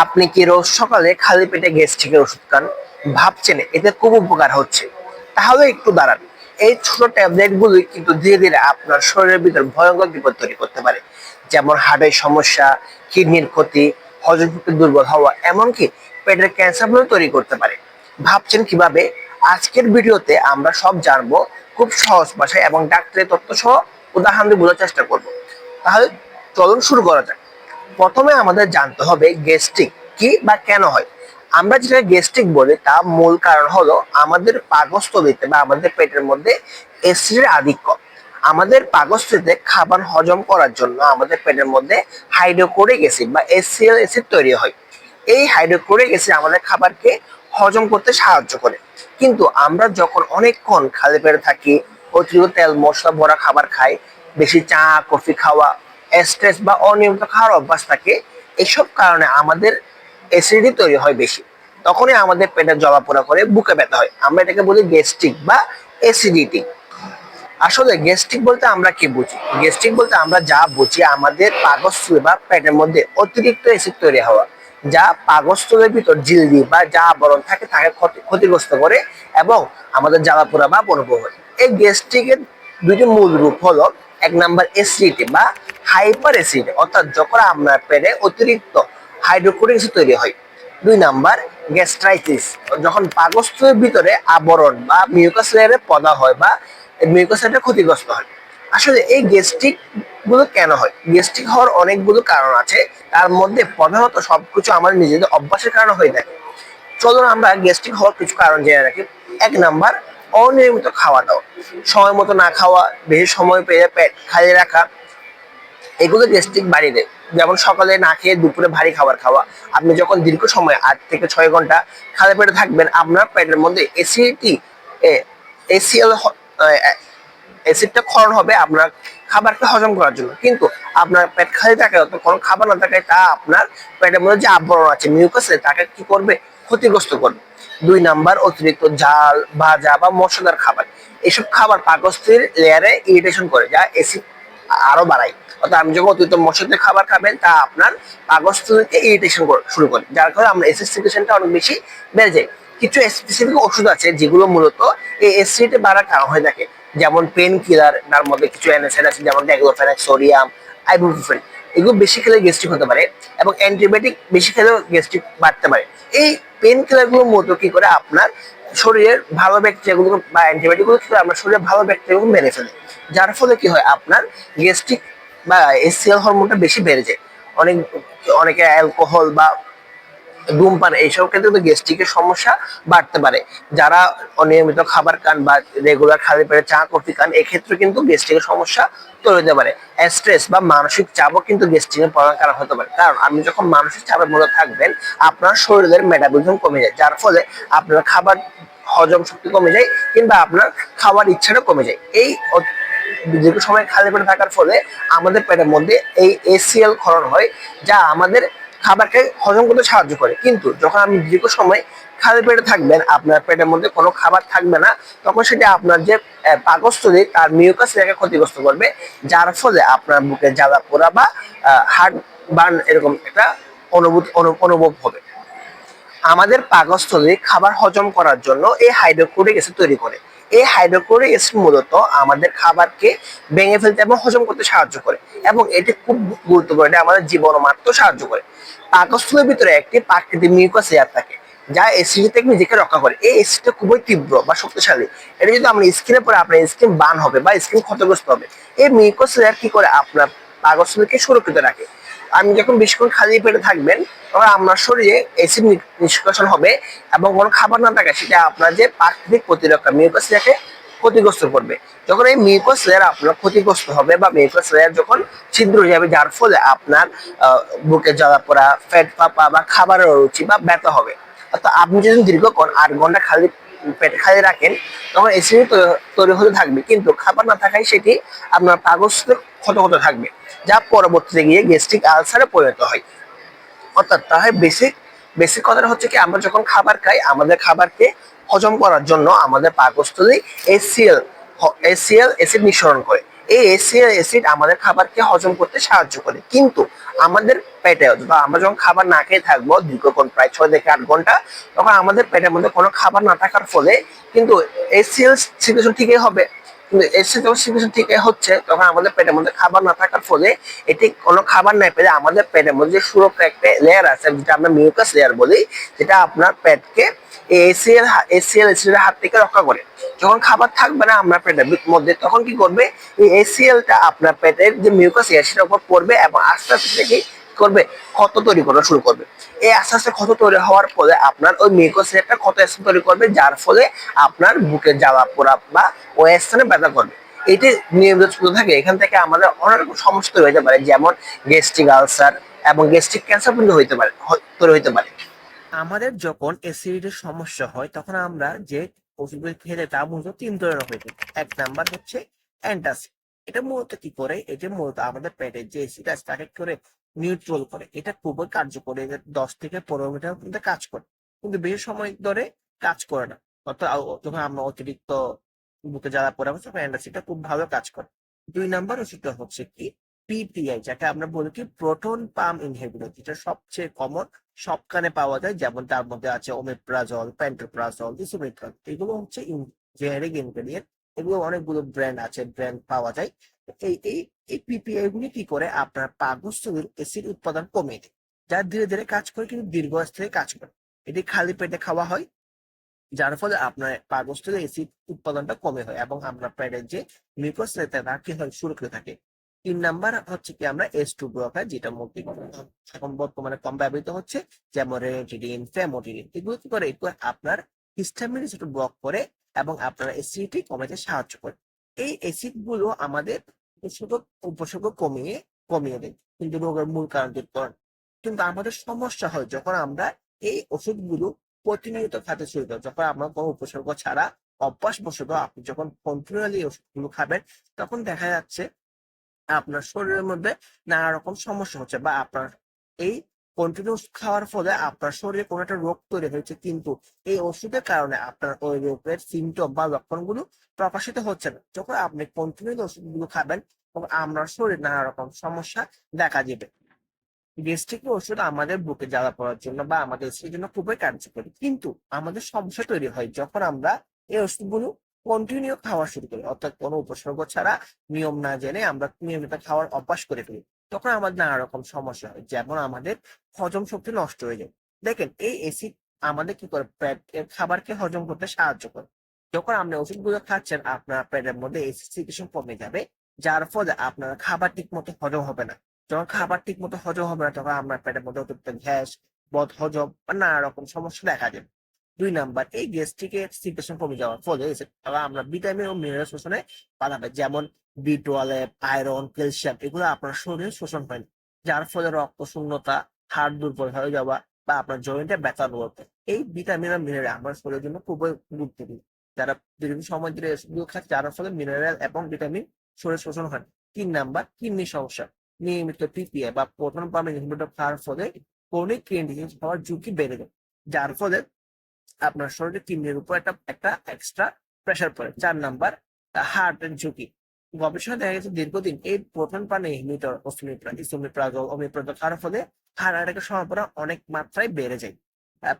আপনি কি রোজ সকালে খালি পেটে গ্যাস্ট্রিকের ওষুধ খান? ভাবছেন, এতে খুব উপকার হচ্ছে। তাহলে একটু দাঁড়ান। এই ছোট ট্যাবলেট গুলি কিন্তু ধীরে ধীরে আপনার শরীরের ভিতর ভয়ঙ্কর বিপদ তৈরি করতে পারে। যেমন হার্টের সমস্যা, কিডনির ক্ষতি, হজম শক্তি দুর্বল হওয়া, এমনকি পেটের ক্যান্সার পর্যন্ত তৈরি করতে পারে। ভাবছেন কীভাবে? আজকের ভিডিওতে আমরা সব জানব খুব সহজ ভাষায় এবং ডাক্তারের তথ্য সহ উদাহরণ বোঝার চেষ্টা করব। তাহলে চলুন শুরু করা যাক। প্রথমে আমাদের জানতে হবে গ্যাস্ট্রিক কি বা কেন হয়। আমরা যেটা গ্যাস্ট্রিক বলি তা মূল কারণ হলো আমাদের পাকস্থলিতে বা আমাদের পেটের মধ্যে অ্যাসিডের আধিক্য। আমাদের পাকস্থলিতে খাবার হজম করার জন্য আমাদের পেটের মধ্যে হাইড্রোক্লোরিক অ্যাসিড বা এসিএল অ্যাসিড তৈরি হয়। এই হাইড্রোক্লোরিক অ্যাসিড আমাদের খাবারকে হজম করতে সাহায্য করে। কিন্তু আমরা যখন অনেকক্ষণ খালি পেটে থাকি, অতিরিক্ত তেল মশলা ভরা খাবার খাই, বেশি চা, কফি খাওয়া স্ট্রেস বা অনিয়মিত খাওয়ার অভ্যাস থাকে, এসব কারণে আমাদের অ্যাসিডিটি তৈরি হয় বেশি। তখনই আমাদের পেটে জলাপোড়া করে, বুকে ব্যথা হয়। আমরা এটাকে বলি গ্যাস্ট্রিক বা অ্যাসিডিটি আসলে গ্যাস্ট্রিক বলতে আমরা কি বুঝি? গ্যাস্ট্রিক বলতে আমরা যা বুঝি, আমাদের পাকস্থলী বা পেটের মধ্যে অতিরিক্ত অ্যাসিড তৈরি হওয়া, যা পাকস্থলের ভিতর জিলদি বা যা আবরণ থাকে তাকে ক্ষতি- ক্ষতিগ্রস্ত করে এবং আমাদের জ্বালাপোড়া বা অনুভব হয় এই গ্যাস্ট্রিকের দুটি মূল রূপ হলো এক নাম্বার অ্যাসিডিটি বা হাইপার অ্যাসিড, অর্থাৎ যখন আপনার পেটে অতিরিক্ত হাইড্রোক্লোরিক অ্যাসিড তৈরি হয়। দুই নাম্বার, গ্যাস্ট্রাইটিস, যখন পাকস্থলের ভিতরে আবরণ বা মিউকাস লেয়ারে পদা হয় বা মিউকাস লেয়ারটা ক্ষতিগ্রস্ত হয়। আসলে এই গ্যাস্ট্রিকগুলো কেন হয়? গ্যাস্ট্রিক হওয়ার অনেকগুলো কারণ আছে। তার মধ্যে প্রধানত সবকিছু আমাদের নিজেদের অভ্যাসের কারণে হয়ে থাকে। চলুন আমরা গ্যাস্ট্রিক হওয়ার কিছু কারণ জেনে রাখি। এক নাম্বার, অনিয়মিত খাওয়া দাওয়া। সময় মতো না খাওয়া, বেশি সময় পেয়ে পেট খালি রাখা এগুলো গ্যাস্ট্রিক বাড়িয়ে দেয়। যেমন সকালে না খেয়ে দুপুরে ভারী খাবার খাওয়া। আপনি যখন দীর্ঘ সময় আট থেকে ছয় ঘণ্টা খালি পেটে থাকবেন, আপনার পেটের মধ্যে এসিডি এসিএল অ্যাসিডটা ক্ষরণ হবে আপনার খাবারকে হজম করার জন্য। কিন্তু আপনার পেট খালি থাকে অত কোনো খাবার না থাকায় তা আপনার পেটের মধ্যে যে আবরণ আছে মিউকাস তাকে কি করবে? ক্ষতিগ্রস্ত করবে। দুই নাম্বার, অতিরিক্ত ঝাল ভাজা বা মশলাদার খাবার। এসব খাবার পাকস্থির লেয়ারে ইরিটেশন করে, যা অ্যাসিড আরও বাড়ায়। অর্থাৎ আপনি যখন অতিরিক্ত মশলাদার খাবার খাবেন, তা আপনার পাকস্থলীকে ইরিটেশন শুরু করে। যার কারণে আপনার অ্যাসিড সিকুয়েশনটা অনেক বেশি বেড়ে যায়। কিছু স্পেসিফিক ওষুধ আছে, যেগুলো মূলত এই অ্যাসিড বাড়ার কারণ হয়ে থাকে। যেমন পেন কিলার তার মধ্যে কিছু অ্যানাসাইড আছে, যেমন ড্যাগলোফেনাক সোডিয়াম আইবুপ্রোফেন এগুলো বেশি খেলে গ্যাস্ট্রিক হতে পারে এবং অ্যান্টিবায়োটিক বেশি খেলেও গ্যাস্ট্রিক বাড়তে পারে। এই পেন কিলারগুলো মূলত কি করে? আপনার শরীরের ভালো ব্যাকটেরিয়াগুলো বা অ্যান্টিবায়োটিকগুলো কি আপনার শরীরের ভালো ব্যাকটেরিয়াগুলো মেরে ফেলে। যার ফলে কি হয়? আপনার গ্যাস্ট্রিক বা এসিএল হরমোনটা বেশি বেড়ে যায়। অনেক, অনেকে অ্যালকোহল বা ধূমপান এইসব ক্ষেত্রে তো গ্যাস্ট্রিকের সমস্যা বাড়তে পারে। যারা অনিয়মিত খাবার খান বা রেগুলার খালি পেটে চা, কফি খান, এক্ষেত্রে কিন্তু গ্যাস্ট্রিকের সমস্যা তৈরি হতে পারে। স্ট্রেস বা মানসিক চাপও কিন্তু গ্যাস্ট্রিকের প্রধান কারণ হতে পারে। কারণ আপনি যখন মানসিক চাপের মধ্যে থাকবেন, আপনার শরীরের মেটাবলিজম কমে যায়, যার ফলে আপনার খাবার হজম শক্তি কমে যায় কিংবা আপনার খাওয়ার ইচ্ছাটা কমে যায়। এই দীর্ঘ সময় খালি পেটে থাকার ফলে আমাদের পেটের মধ্যে এই এসিএল ক্ষরণ হয়, যা আমাদের খাবারকে হজম করতে সাহায্য করে। কিন্তু যখন আপনি দীর্ঘ সময় খালি পেটে থাকবেন, আপনার পেটের মধ্যে কোনো খাবার থাকবে না, তখন সেটা আপনার যে পাকস্থলী, তার মিউকাস রেখে ক্ষতিগ্রস্ত করবে, যার ফলে আপনার বুকে জ্বালা পোড়া বা হার্ট বার্ন এরকম একটা অনুভূতি, অনু- অনুভব হবে। আমাদের পাকস্থলী খাবার হজম করার জন্য এই হাইড্রোক্লোরিক অ্যাসিড তৈরি করে। এই হাইড্রোক্লোরিক অ্যাসিড মূলত আমাদের খাবারকে ভেঙে ফেলতে এবং হজম করতে সাহায্য করে এবং এটি খুব গুরুত্বপূর্ণ, এটা আমাদের জীবন মারতে সাহায্য করে। পাকস্থলীর ভিতরে একটি প্রাকৃতিক মিউকাস লেয়ার থাকে, যা অ্যাসিড থেকে নিজেকে রক্ষা করে। এই অ্যাসিডটা খুবই তীব্র বা শক্তিশালী। এটা যদি আমরা স্কিনে পরে আপনার স্কিন বান হবে বা স্কিন ক্ষতিগ্রস্ত হবে। এই মিউকাস লেয়ার কি করে? আপনার পাকস্থলীকে সুরক্ষিত রাখে। আপনি যখন বেশিক্ষণ খালি পেটে থাকবেন, তখন আপনার শরীরে অ্যাসিড নিষ্কাশন হবে এবং কোনো খাবার না থাকে সেটা আপনার যে প্রাকৃতিক প্রতিরক্ষা মিউকাস লেয়ারকে ক্ষতিগ্রস্ত করবে। যখন এই মিউকাস লেয়ার আপনার ক্ষতিগ্রস্ত হবে বা মিউকাস লেয়ার যখন ছিদ্র হয়ে যাবে, যার ফলে আপনার বুকে জ্বালা পোড়া ফ্যাট পাপা বা খাবারের রুচি বা ব্যথা হবে। অর্থাৎ আপনি যদি দীর্ঘক্ষণ আট ঘণ্টা খালি পেট খালি রাখেন, তখন এসিডি তৈরি হতে থাকবে। কিন্তু খাবার না থাকায় সেটি আপনার পাকস্থ ক্ষত হতে থাকবে, যা পরবর্তীতে গিয়ে গ্যাস্ট্রিক আলসারে পরিণত হয়। অর্থাৎ তাহলে বেসিক বেসিক কথাটা হচ্ছে কি, আমরা যখন খাবার খাই, আমাদের খাবারকে হজম করার জন্য আমাদের পাকস্থলী এসিএল এসিএল এসিড নিঃসরণ করে। এই এসিএল অ্যাসিড আমাদের খাবারকে হজম করতে সাহায্য করে। কিন্তু আমাদের পেটে বা আমরা যখন খাবার না খেয়ে থাকব, দীর্ঘক্ষণ প্রায় ছয় থেকে আট ঘণ্টা, তখন আমাদের পেটের মধ্যে কোনো খাবার না থাকার ফলে কিন্তু এসিএল সিচুয়েশন ঠিকই হবে। কিন্তু হচ্ছে, তখন আমাদের পেটের মধ্যে খাবার না থাকার ফলে এটি কোনো খাবার না পেলে আমাদের পেটের মধ্যে সুরক্ষা একটা লেয়ার আছে, যেটা আমরা মিউকাস লেয়ার বলি যেটা আপনার পেটকে এসিএল এসিএল এসিডের হাত থেকে রক্ষা করে। যখন খাবার থাকবে না আপনার পেটের মধ্যে, তখন কি করবে? এই এসিএলটা আপনার পেটের যে মিউকাস লেয়ার সেটার উপর পড়বে এবং আস্তে আস্তে কি করবে, ক্ষত তৈরি করা শুরু করবে। এই আস্তে আস্তে ক্ষত তৈরি হওয়ার ফলে আপনার ওই মিউকাস লেয়ারটা ক্ষত স্থান তৈরি করবে, যার ফলে আপনার বুকে জ্বালা, পোড়া বা ওই স্থানে ব্যথা করবে। এটি নিয়মিত চলতে থাকে। এখান থেকে আমাদের অনেক রকম সমস্যা তৈরি হতে পারে, যেমন গ্যাস্ট্রিক আলসার এবং গ্যাস্ট্রিক ক্যান্সার পর্যন্ত হইতে পারে তৈরি হতে পারে। আমাদের যখন অ্যাসিডিটির সমস্যা হয়, তখন আমরা যে ওষুধগুলো খেলে তা মূলত তিন ধরনের হয়ে থাকে। এক নাম্বার হচ্ছে অ্যান্টাসিড এটা মূলত কি করে? এটা মূলত আমাদের পেটে যে অ্যাসিড আছে তাকে করে নিউট্রাল করে। এটা খুবই কার্যকরী। এটা দশ থেকে পনেরো মিনিটের মধ্যে কাজ করে। কিন্তু বেশি সময় ধরে কাজ করে না। অর্থাৎ যখন আমরা অতিরিক্ত বুকে জ্বালা পড়ে তখন অ্যান্টাসিডটা খুব ভালো কাজ করে। দুই নাম্বার ওষুধটা হচ্ছে কি? পিপিআই যাকে আমরা বলি কি? প্রোটন পাম ইনহিবিটর যেটা সবচেয়ে কমন সবখানে পাওয়া যায়। যেমন তার মধ্যে আছে ওমেপ্রাজল প্যান্টোপ্রাজল ডিসোমেট্রল এগুলো হচ্ছে জেনেরিক ইনগ্রেডিয়েন্ট এগুলো অনেকগুলো ব্র্যান্ড আছে ব্র্যান্ড পাওয়া যায়। এই এই পিপিআই গুলি কি করে? আপনার পাকস্থলীর অ্যাসিড উৎপাদন কমিয়ে দেয়। যা ধীরে ধীরে কাজ করে কিন্তু দীর্ঘস্থায়ী কাজ করে। এটি খালি পেটে খাওয়া হয়, যার ফলে আপনার পাকস্থলীর অ্যাসিড উৎপাদনটা কমে হয় এবং আপনার পেটের যে মিউকাস তা কি হয়, সুরক্ষিত থাকে। তিন নাম্বার হচ্ছে কি, আমরা এস টু ব্লকার যেটা মধ্যে এখন বর্তমানে কম ব্যবহৃত হচ্ছে যেমন রেনিটিডিন ফেমোটিডিন এগুলো কি করে? এগুলো আপনার হিস্টামিন ব্লক করে এবং আপনার অ্যাসিডিটি কমাতে সাহায্য করে। এই অ্যাসিডগুলো আমাদের উপসর্গ উপসর্গ কমিয়ে কমিয়ে দেয়। কিন্তু রোগের মূল কারণ দূর করে কিন্তু আমাদের সমস্যা হয় যখন আমরা এই ওষুধগুলো প্রতিনিয়ত খাতে শুরু করি। যখন আমরা কোনো উপসর্গ ছাড়া অভ্যাস বসত আপনি যখন কন্টিনিউয়ালি ওষুধগুলো খাবেন, তখন দেখা যাচ্ছে আপনার শরীরের মধ্যে নানা রকম সমস্যা হচ্ছে বা আপনার এই কন্টিনিউস খাওয়ার ফলে আপনার শরীরে কোনো একটা রোগ তৈরি হয়েছে, কিন্তু এই ওষুধের কারণে আপনার ওই রোগের সিমটম বা লক্ষণগুলো প্রকাশিত হচ্ছে না। যখন আপনি কন্টিনিউ ওষুধগুলো খাবেন, তখন আপনার শরীরে নানা রকম সমস্যা দেখা দিবে। গ্যাস্ট্রিক ওষুধ আমাদের বুকে জ্বালা পড়ার জন্য বা আমাদের সেই জন্য খুবই কার্যকরী। কিন্তু আমাদের সমস্যা তৈরি হয় যখন আমরা এই ওষুধগুলো কন্টিনিউ খাওয়া শুরু করি। অর্থাৎ কোনো উপসর্গ ছাড়া নিয়ম না জেনে আমরা নিয়মিত খাওয়ার অভ্যাস করে ফেলি। তখন আমাদের নানা রকম সমস্যা হয়, যেমন আমাদের হজম শক্তি নষ্ট হয়ে যায়। দেখেন, এই অ্যাসিড আমাদের কি করে? পেটের খাবারকে হজম করতে সাহায্য করে। যখন আপনি ওষুধগুলো খাচ্ছেন, আপনার পেটের মধ্যে অ্যাসিড কমে যাবে, যার ফলে আপনার খাবার ঠিক মতো হজম হবে না। যখন খাবার ঠিক মতো হজম হবে না, তখন আপনার পেটের মধ্যে অতিরিক্ত গ্যাস, বদ হজম বা নানা রকম সমস্যা দেখা যাবে দুই নাম্বার, এই গ্যাস্ট্রিকের সিকুয়েশন কমে যাওয়ার ফলে আমরা ভিটামিন ও মিনারেল শোষণে বাধা পাই। যেমন বি টুয়েলভ আয়রন, ক্যালসিয়াম, এগুলো আপনার শরীরে শোষণ হয় যার ফলে রক্ত শূন্যতা, হাড় দুর্বল হয়ে যাওয়া বা আপনার জয়েন্টে ব্যথা অনুভব। এই ভিটামিন আর মিনারেল আমার শরীরের জন্য খুবই গুরুত্বপূর্ণ। যারা দীর্ঘ সময় ধরে খাচ্ছে যার ফলে মিনারেল এবং ভিটামিন শরীরে শোষণ হয়। তিন নাম্বার, কিডনি সমস্যা। নিয়মিত পিপিআই বা প্রোটন পাম্প ইনহিবিটর খাওয়ার ফলে ক্রনিক কিডনি ডিজিজ হওয়ার ঝুঁকি বেড়ে যায়। যার ফলে আপনার শরীরে কিডনির উপর একটা একটা এক্সট্রা প্রেশার পড়ে। চার নাম্বার হার্টের ঝুঁকি। গবেষণা দেখা গেছে দীর্ঘদিন এই প্রোটন পানি ইনহিবিটর ইসোমিপ্রাজল অমিপ্রাজল খাওয়ার ফলে হার্ট অ্যাটাকের সম্ভাবনা অনেক মাত্রায় বেড়ে যায়।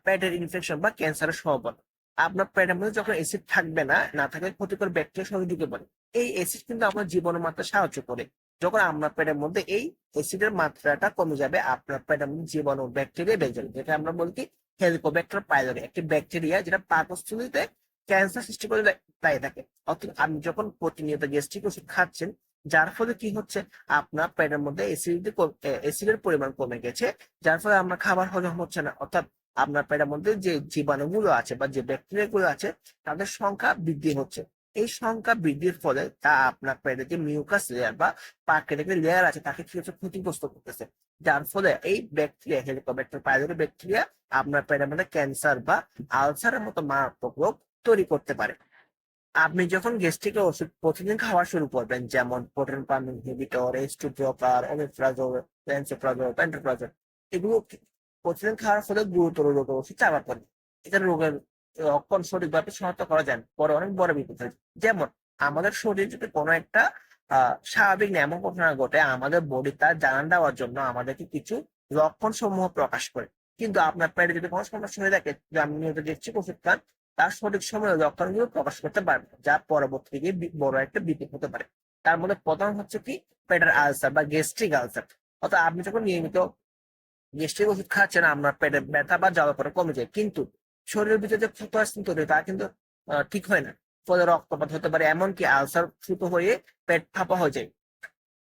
পেটের ইনফেকশন বা ক্যান্সারের সম্ভাবনা। আপনার পেটের মধ্যে যখন অ্যাসিড থাকবে না না থাকলে ক্ষতিকর ব্যাকটেরিয়া শরীরে ঢুকে পড়ে। এই অ্যাসিড কিন্তু আপনার জীবনের মাত্রা সাহায্য করে। যখন আপনার পেটের মধ্যে এই অ্যাসিডের মাত্রাটা কমে যাবে, আপনার পেটের মধ্যে জীবাণু ব্যাকটেরিয়া বেড়ে যাবে। যেটা আমরা বলছি হেলিকোব্যাক্টার পাইলরি একটি ব্যাকটেরিয়া যেটা পাকস্থলীতে ক্যান্সার সৃষ্টি করে দায়ী থাকে। অর্থাৎ আপনি যখন প্রতিনিয়ত গ্যাস্ট্রিক ওষুধ খাচ্ছেন, যার ফলে কি হচ্ছে? আপনার পেটের মধ্যে অ্যাসিড অ্যাসিডের পরিমাণ কমে গেছে, যার ফলে আপনার খাবার হজম হচ্ছে না। অর্থাৎ আপনার পেটের মধ্যে যে জীবাণুগুলো আছে বা যে ব্যাকটেরিয়া গুলো আছে, তাদের সংখ্যা বৃদ্ধি হচ্ছে। এই সংখ্যা বৃদ্ধির ফলে তা আপনার পেটের যে মিউকাস লেয়ার বা প্রাকৃতিক লেয়ার আছে, তাকে কি হচ্ছে? ক্ষতিগ্রস্ত করতেছে। যার ফলে এই ব্যাকটেরিয়া হেলিকোব্যাক্টার পাইলরি ব্যাকটেরিয়া আপনার পেটের মধ্যে ক্যান্সার বা আলসারের মতো মারাত্মক রোগ তৈরি করতে পারে। আপনি যখন গ্যাস্ট্রিক ওষুধ প্রতিদিন খাওয়া শুরু করবেন, যেমন protein pump inhibitor H two blocker omeprazole lansoprazole এগুলো প্রতিদিন খাওয়ার ফলে গুরুতর রোগের ওষুধ চাপা পড়ে এটা রোগের লক্ষণ সঠিকভাবে শনাক্ত করা যায়। পরে অনেক বড় বিপদ হয়। যেমন, আমাদের শরীর যদি কোনো একটা স্বাভাবিক এমন ঘটনা ঘটে, আমাদের বডি তার জানান দেওয়ার জন্য আমাদেরকে কিছু লক্ষণ সমূহ প্রকাশ করে। কিন্তু আপনার পেটে যদি কোনো সমস্যা হয়ে থাকে আপনি নিয়মিত গেস্ট্রিক ওষুধ খান তার সঠিক সময়ে লক্ষণগুলো প্রকাশ করতে পারবে যা পরবর্তী গিয়ে বড় একটা বিপদ হতে পারে। তার মধ্যে প্রথম হচ্ছে কি? পেটের আলসার বা গ্যাস্ট্রিক আলসার অর্থাৎ আপনি যখন নিয়মিত গ্যাস্ট্রিক ওষুধ খাচ্ছেন, আপনার পেটে ব্যথা বা জ্বালা পরে কমে যায়। কিন্তু শরীরের ভিতরে যে ক্ষত আসছেন তৈরি তা কিন্তু ঠিক হয় না। ফলে রক্তপাত হতে পারে, এমনকি আলসার ছোট হয়ে পেট ফাঁপা হয়ে যায়।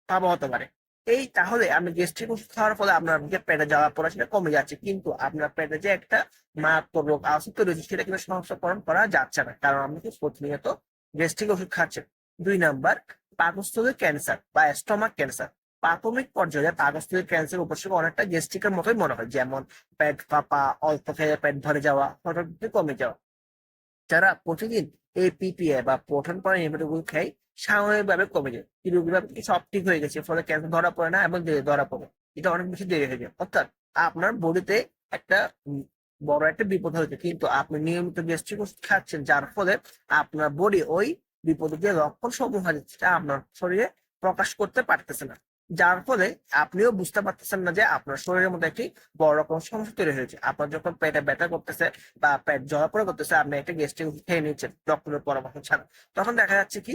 ফাঁপা হতে পারে। এই তাহলে আপনি গ্যাস্ট্রিক ওষুধ খাওয়ার ফলে আপনার যে পেটে জ্বালা পড়া সেটা কমে যাচ্ছে। কিন্তু আপনার পেটে যে একটা মারাত্মক রোগ আলসার তৈরি হচ্ছে সেটা কিন্তু সংস্করণ করা যাচ্ছে না। কারণ আপনি প্রতিনিয়ত গ্যাস্ট্রিক ওষুধ খাচ্ছেন। দুই নাম্বার, পাকস্থলীর ক্যান্সার বা স্টমাক ক্যান্সার প্রাথমিক পর্যায়ে পাকস্থলীর ক্যান্সার উপসর্গ অনেকটা গ্যাস্ট্রিকের মতোই মনে হয়। যেমন পেট ফাঁপা, অল্প খেয়ে পেট ভরে যাওয়া, হঠাৎ কমে যাওয়া। যারা প্রতিদিন এই পিপিএ বা প্রোটন পরে নিয়মিতগুলো খায় স্বাভাবিকভাবে কমে যায়। রোগীরা সব ঠিক হয়ে গেছে, ফলে ক্যান্সার ধরা পড়ে না এবং ধরা পড়ে। এটা অনেক বেশি দেরি হয়ে যায়। অর্থাৎ আপনার বডিতে একটা বড় একটা বিপদ হয়েছে কিন্তু আপনি নিয়মিত গ্যাস্ট্রিক খাচ্ছেন, যার ফলে আপনার বডি ওই বিপদের যে লক্ষণ সমূহ সেটা আপনার শরীরে প্রকাশ করতে পারতেছে না। যার ফলে আপনিও বুঝতে পারতেছেন না যে আপনার শরীরের মধ্যে একটি বড় রকম সমস্যা তৈরি হয়েছে। আপনার যখন পেটে ব্যথা করতেছে বা পেট জলাপড়া করতেছে, আপনি একটা গ্যাস্ট্রিক খেয়ে নিচ্ছেন ডক্টরের পরামর্শ ছাড়া। তখন দেখা যাচ্ছে কি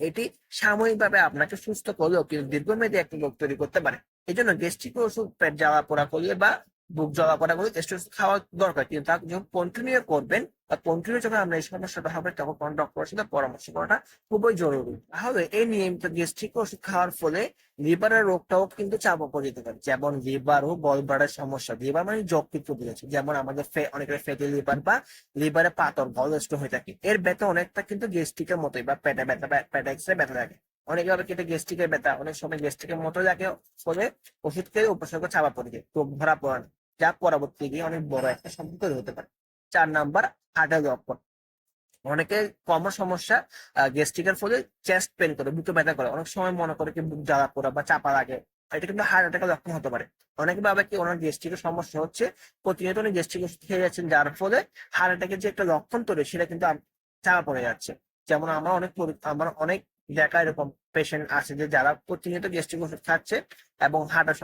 এটি সাময়িকভাবে আপনাকে সুস্থ করলেও কিন্তু দীর্ঘমেয়াদী একটি রোগ তৈরি করতে পারে। এই জন্য গ্যাস্ট্রিক ওষুধ পেট জ্বালা পোড়া করলে বা বুক জ্বালা করলে গ্যাস্ট্রিক খাওয়া দরকার। কিন্তু তা যখন কন্টিনিউ করবেন বা কন্টিনিউ যখন আপনার এই সমস্যাটা হবে, তখন কোন ডক্টরের সাথে পরামর্শ করাটা খুবই জরুরি। তাহলে এই নিয়মিত গ্যাস্ট্রিক ওষুধ খাওয়ার ফলে লিভারের রোগটাও কিন্তু চাপ পড়ে যেতে পারে। যেমন লিভার ও গলব্লাডার সমস্যা। লিভার মানে যকৃত বুঝেছে যেমন আমাদের অনেকের ফ্যাটি লিভার বা লিভারে পাতর গলস্ট হয়ে থাকে। এর ব্যথা অনেকটা কিন্তু গ্যাস্ট্রিকের মতোই বা পেটে ব্যথা পেটে এক্সরে ব্যথা থাকে অনেকে ভাবে কেটে গ্যাস্ট্রিকের ব্যথা, অনেক সময় গ্যাস্ট্রিকের মতো লাগে, ফলে ওষুধ খেয়ে উপসর্গ চাপা পড়ে যায়, রোগ ধরা পড়ে যা পরবর্তী গিয়ে অনেক বড় একটা সম্পর্ক হতে পারে। চার নাম্বার, হার্টের লক্ষণ অনেকে কমন সমস্যা গ্যাস্ট্রিকের ফলে চেস্ট পেন করে, বুকে ব্যথা করে। অনেক সময় মনে করে কি বুক জ্বালা পোড়া বা চাপা লাগে, এটা কিন্তু হার্ট অ্যাটাকের লক্ষণ হতে পারে। অনেকে ভাবে কি ওনার গ্যাস্ট্রিকের সমস্যা হচ্ছে প্রতিনিয়ত উনি গ্যাস্ট্রিক খেয়ে যাচ্ছেন, যার ফলে হার্ট অ্যাটাকের যে একটা লক্ষণ তৈরি, সেটা কিন্তু চাপা পড়ে যাচ্ছে। যেমন আমার অনেক আমার অনেক দেখা এরকম পেশেন্ট আছে যে যারা প্রতিনিয়ত গ্যাস্ট্রিক ওষুধ খাচ্ছে এবং হার্টের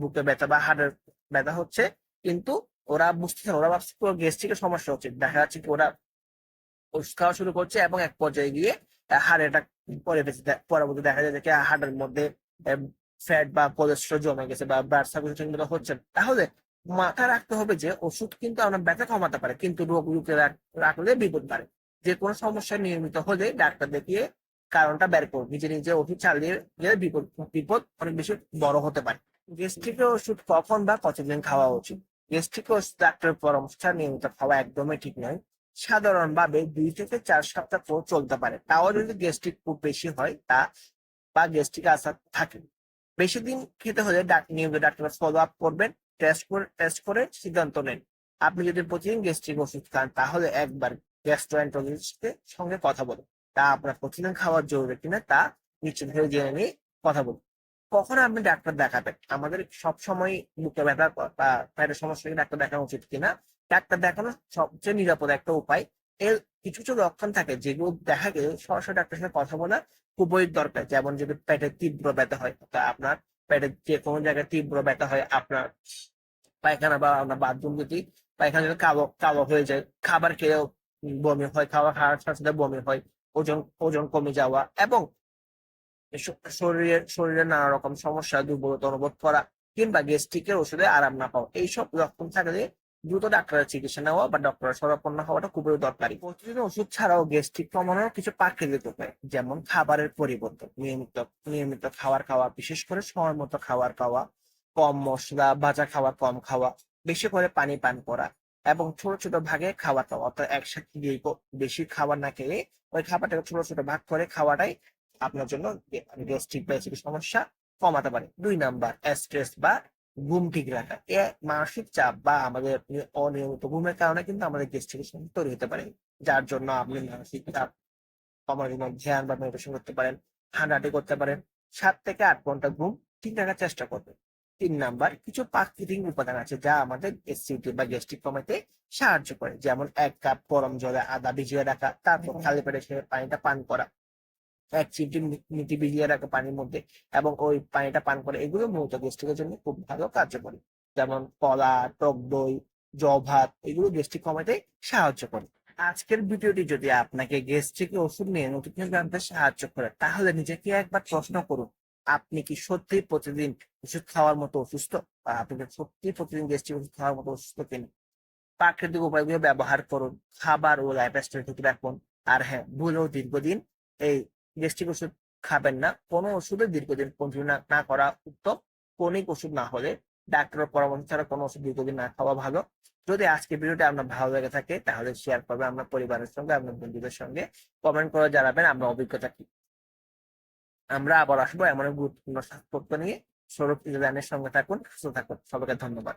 বুকে ব্যথা বা হার্টের ব্যথা হচ্ছে, কিন্তু ওরা বুঝতেছে ওরা ভাবছে গ্যাস্ট্রিকের সমস্যা হচ্ছে দেখা যাচ্ছে কি ওরা ওষুধ খাওয়া শুরু করছে এবং এক পর্যায়ে গিয়ে হার্ট অ্যাটাক পরে ফেলছে। পরবর্তী দেখা যায় যে হাড়ের মধ্যে ফ্যাট বা কোলেস্ট্রল জমে গেছে বা ব্লাড সার্কুলেশনগুলো হচ্ছে। তাহলে মাথায় রাখতে হবে যে ওষুধ কিন্তু আমরা ব্যথা কমাতে পারে, কিন্তু রোগ রুখে রাখ- রাখলে বিপদ পারে যে কোনো সমস্যা নিয়মিত হলে ডাক্তার দেখিয়ে কারণটা বের করুন নিজে নিজে ওষুধ চালিয়ে গেলে বিপদ বিপদ অনেক বেশি বড় হতে পারে গ্যাস্ট্রিকের ওষুধ কখন বা কতদিন খাওয়া উচিত? গ্যাস্ট্রিক ডাক্তারের পরামর্শ নিয়মিত খাওয়া একদমই ঠিক নয়। সাধারণভাবে দুই থেকে চার সপ্তাহ পর চলতে পারে। তাও যদি গ্যাস্ট্রিক খুব বেশি হয়, তা বা গ্যাস্ট্রিক আসার থাকে। বেশি দিন খেতে হলে নিয়মিত ডাক্তার ফলো আপ করবেন টেস্ট করে টেস্ট করে সিদ্ধান্ত নেন। আপনি যদি প্রতিদিন গ্যাস্ট্রিক ওষুধ খান, তাহলে একবার গ্যাস্ট্রোএন্টারোলজিস্টের সঙ্গে কথা বলুন। তা আপনার প্রতিদিন খাওয়ার জরুরি কিনা, তা নিশ্চিত হয়ে জেনে নিয়ে কথা বলুন। কখন আপনি ডাক্তার দেখাবেন? আমাদের সব সময় বুকে ব্যথা বা পেটের সমস্যা ডাক্তার দেখানো উচিত কিনা? ডাক্তার দেখানো সবচেয়ে নিরাপদ একটা উপায়। এর কিছু কিছু লক্ষণ থাকে যেগুলো দেখা গেলে সরাসরি ডাক্তারের সাথে কথা বলা খুবই দরকার। যেমন যদি পেটে তীব্র ব্যথা হয়, তা আপনার পেটে যে কোনো জায়গায় তীব্র ব্যথা হয়, আপনার পায়খানা বা আপনার বাথরুম যদি পায়খানা যদি কালো কালো হয়ে যায়, খাবার খেয়েও বমি হয় খাবার খাওয়ার সাথে সাথে বমি হয়, ওজন ওজন কমে যাওয়া এবং শ- শরীরের শরীরে নানা রকম সমস্যা, দুর্বলতা অনুভব করা কিংবা গ্যাস্ট্রিকের ওষুধে আরাম না পাওয়া, এইসব লক্ষণ থাকলে দ্রুত ডাক্তারের চিকিৎসা নেওয়া বা ডক্টরের শরণাপন্ন হওয়াটা খুবই দরকারি। প্রতিদিন ওষুধ ছাড়াও গ্যাস্ট্রিক কমানোর কিছু প্রাকৃতিক উপায়, যেমন খাবারের পরিবর্তন নিয়মিত নিয়মিত খাবার খাওয়া, বিশেষ করে সময় মতো খাবার খাওয়া, কম মশলা, ভাজা খাওয়া কম খাওয়া, বেশি করে পানি পান করা এবং ছোট ছোট ভাগে খাওয়া খাওয়া। অর্থাৎ একসাথে বেশি খাবার না খেয়ে ওই খাবারটাকে ছোট ছোট ভাগ করে খাওয়াটাই আপনার জন্য গ্যাস্ট্রিক বা সমস্যা কমাতে পারে। দুই নাম্বার স্ট্রেস বা ঘুম ঠিক রাখা। এ মানসিক চাপ বা আমাদের অনিয়মিত ঘুমের কারণে কিন্তু আমাদের গ্যাস্ট্রিক সমস্যা তৈরি হতে পারে যার জন্য আপনি মানসিক চাপ কমানোর জন্য ধ্যান বা মেডিটেশন করতে পারেন হাঁটাহাঁটি করতে পারেন সাত থেকে আট ঘণ্টা ঘুম ঠিক রাখার চেষ্টা করবেন। তিন নাম্বার কিছু প্রাকৃতিক উপাদান আছে যা আমাদের এসিডিটি বা গ্যাস্ট্রিক কমাতে সাহায্য করে যেমন এক কাপ গরম জলে আদা ভিজিয়ে রাখা তারপর খালি পেটে সে পানিটা পান করা। এক চিমটি মিটি ভিজিয়ে রাখে পানির মধ্যে এবং ওই পানিটা পান করে, এগুলো মূলত গ্যাস্ট্রিকের জন্য খুব ভালো কার্যকরী। যেমন কলা, টক দই, জব ভাত, এগুলো গ্যাস্ট্রিক কমাতে সাহায্য করে। আজকের ভিডিওটি যদি আপনাকে গ্যাস্ট্রিকের ওষুধ নিয়ে নতুন জানতে সাহায্য করে, তাহলে নিজেকে একবার প্রশ্ন করুন, আপনি কি সত্যি প্রতিদিন ওষুধ খাওয়ার মতো অসুস্থ? আপনি সত্যি প্রতিদিন গ্যাস্ট্রিক ওষুধ খাওয়ার মতো অসুস্থ কিনা? প্রাকৃতিক উপায়গুলো ব্যবহার করুন, খাবার ও লাইফস্টাইল ঠিক রাখুন। আর হ্যাঁ ভুলেও দীর্ঘদিন এই গ্যাস্ট্রিক ওষুধ খাবেন না। কোনো ওষুধে দীর্ঘদিন কন্টিনিউ না করা উত্তম। ক্রনিক ওষুধ না হলে ডাক্তারের পরামর্শ ছাড়া কোনো ওষুধ দীর্ঘদিন না খাওয়া ভালো। যদি আজকে ভিডিওটা আপনার ভালো লেগে থাকে, তাহলে শেয়ার করবেন আপনার পরিবারের সঙ্গে, আপনার বন্ধুদের সঙ্গে। কমেন্ট করে জানাবেন আপনার অভিজ্ঞতা কি। আমরা আবার আসব এমন গুরুত্বপূর্ণ স্বাস্থ্য নিয়ে। সৌরভ ইসলামের সঙ্গে থাকুন, সুস্থ থাকুন। সবাইকে ধন্যবাদ।